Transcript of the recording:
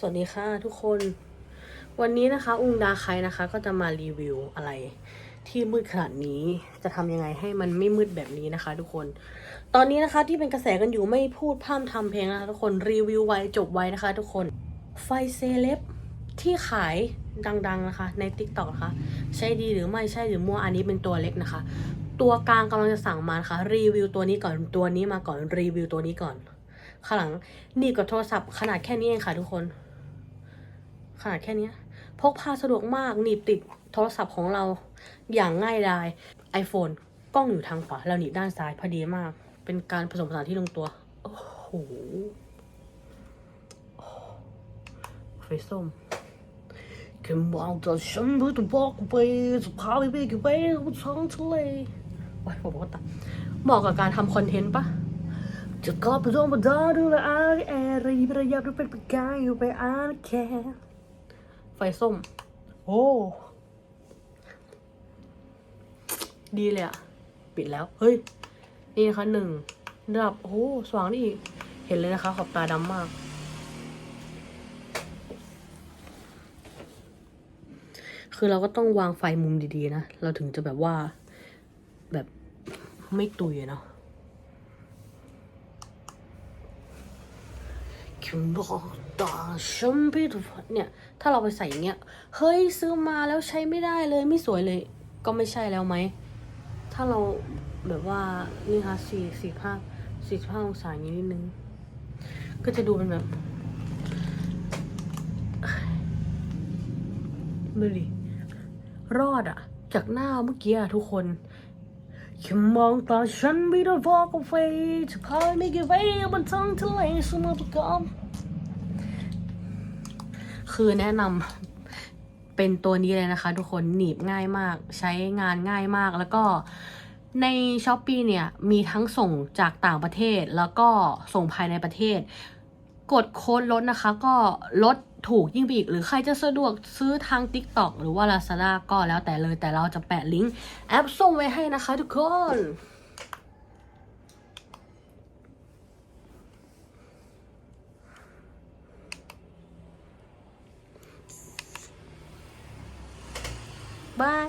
สวัสดีค่ะทุกคน วันนี้นะคะ อุงดาไคนะคะ ก็จะมารีวิวอะไร ที่มืดขนาดนี้จะทำยังไงให้มันไม่มืดแบบนี้นะคะ ทุกคน ตอนนี้นะคะที่เป็นกระแสกันอยู่ไม่พูดพร่ำทำเพลงนะคะ ทุกคนรีวิวไว้จบไว้นะคะ ทุกคนไฟเซเลบที่ขายดังๆนะคะ ใน t ิ k t o k นะคะ ใช่ดีหรือไม่ใช่หรือมั่วอันนี้เป็นตัวเล็กนะคะ ตัวกลางกำลังจะสั่งมานะคะ รีวิวตัวนี้ก่อนตัวนี้มาก่อนรีวิวตัวนี้ก่อนข้างหลังหนีบกับโทรศัพท์ขนาดแค่นี้เองค่ะทุกคน ขนาดแค่นี้พกพาสะดวกมากหนีบติดโทรศัพท์ของเราอย่างง่ายดาย iPhone กล้องอยู่ทางขวาเราหนีบด้านซ้ายพอดีมาก เป็นการผสมผสานที่ลงตัว โอ้โหไฟส้มแค่มองแต่ฉันเพื่อจะบอกไปจะพาไปไปกับไปบนท้องทะเลว้ายผมก็ตัดเหมาะกับการทำคอนเทนต์ปะจะกลับไปต้องมาดาดูแลอะไรแอร์รีบระยับดูเป็นประกายอยู่ไปอ่านแค่ ไฟส้ม โอ้ ดีเลยอะปิดแล้ว เฮ้ย นี่นะคะหนึ่งระดับ โอ้โหสว่างนี่อีกเห็นเลยนะคะ ขอบตาดำมาก คือเราก็ต้องวางไฟมุมดีๆนะ เราถึงจะแบบว่า แบบไม่ตุยอะเนาะ คุณบอกตาฉันพี่ทุกคนเนี่ยถ้าเราไปใส่อย่างเงี้ยเฮ้ยซื้อมาแล้วใช้ไม่ได้เลยไม่สวยเลย ก็ไม่ใช่แล้วไหม ถ้าเราแบบว่านี่ค่ะสี่สี่ห้าสี่ห้าองศาอย่างนี้นิดนึง ก็จะดูเป็นแบบดูดิรอดอะจากหน้าเมื่อกี้อะทุกคนแค่มองตาฉันไม่ได้บอกกับไฟจะพาไม่กี่ไฟบนท้องทะเลสมประกอบ คือแนะนำเป็นตัวนี้เลยนะคะ ทุกคนหนีบง่ายมาก ใช้งานง่ายมากแล้วก็ในช้อปปีเนี่ย มีทั้งส่งจากต่างประเทศแล้วก็ส่งภายในประเทศ กดโค้ดลดนะคะ ก็ลดถูกยิ่งไปอีก หรือใครจะสะดวกซื้อทาง TikTok หรือว่า Lazada ก็แล้วแต่เลยแต่เราจะแปะลิงก์แอปส่งไว้ให้นะคะทุกคน บาย